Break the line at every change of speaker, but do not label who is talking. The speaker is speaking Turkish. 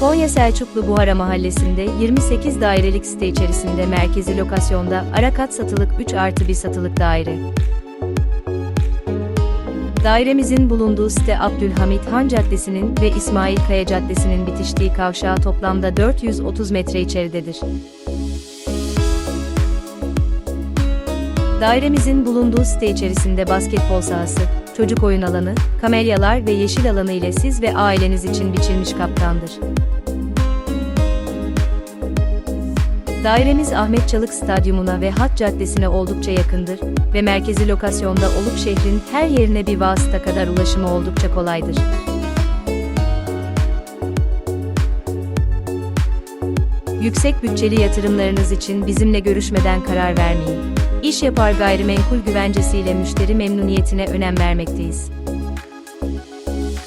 Konya Selçuklu Buhara Mahallesi'nde 28 dairelik site içerisinde merkezi lokasyonda ara kat satılık 3 artı 1 satılık daire. Dairemizin bulunduğu site Abdülhamit Han Caddesi'nin ve İsmail Kaya Caddesi'nin bitiştiği kavşağı toplamda 430 metre içeridedir. Dairemizin bulunduğu site içerisinde basketbol sahası, çocuk oyun alanı, kamelyalar ve yeşil alanı ile siz ve aileniz için biçilmiş kaptandır. Dairemiz Ahmet Çalık Stadyumuna ve Hat Caddesi'ne oldukça yakındır ve merkezi lokasyonda olup şehrin her yerine bir vasıta kadar ulaşımı oldukça kolaydır. Yüksek bütçeli yatırımlarınız için bizimle görüşmeden karar vermeyin. İş yapar gayrimenkul güvencesiyle müşteri memnuniyetine önem vermekteyiz.